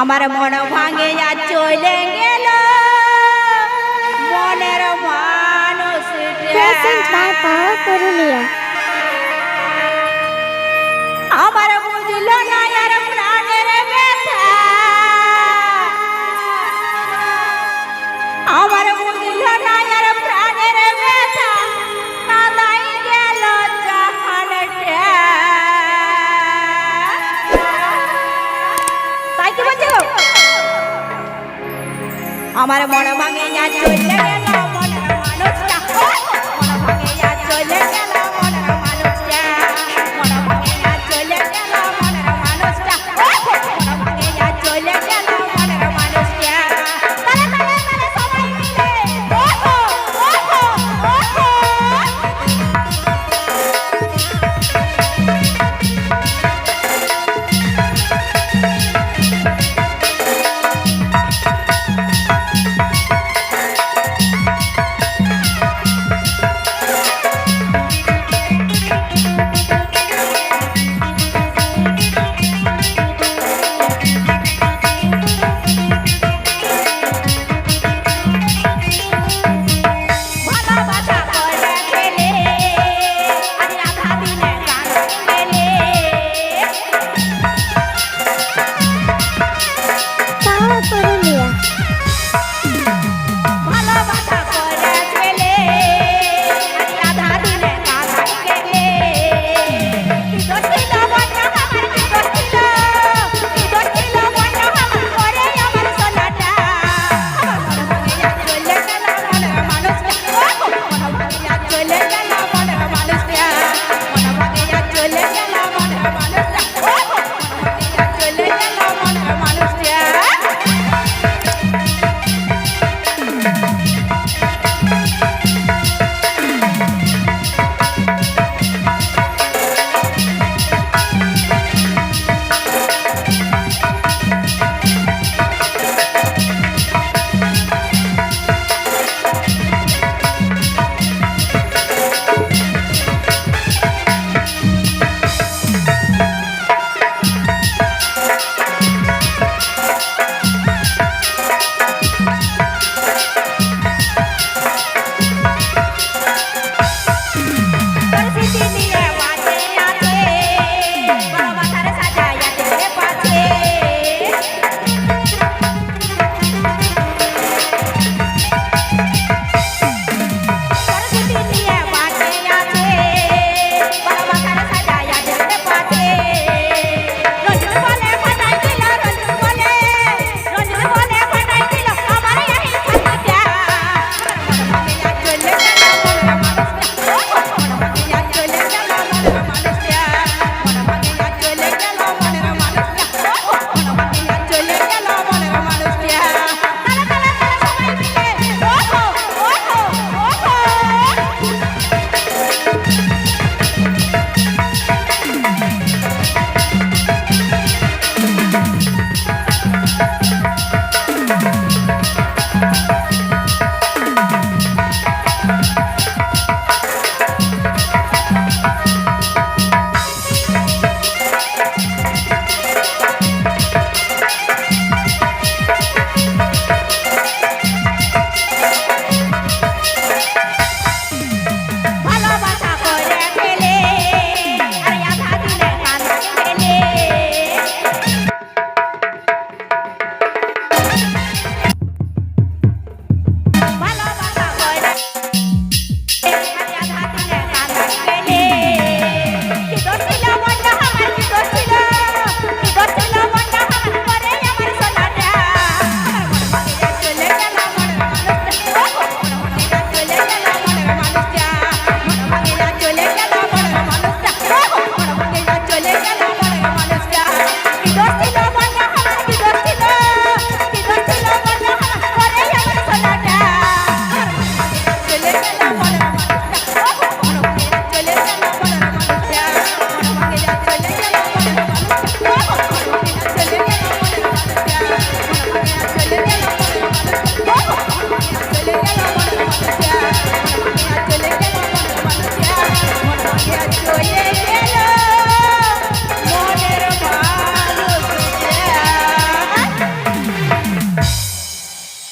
আমার মন ভাঙে যা চলে গেল। মনের মানুষ আমার মন ভাঙে যা চলে মনের মানুষটা। মন ভাঙে যা চলে গেল মনের মানুষটা। Yeah, yeah, yeah.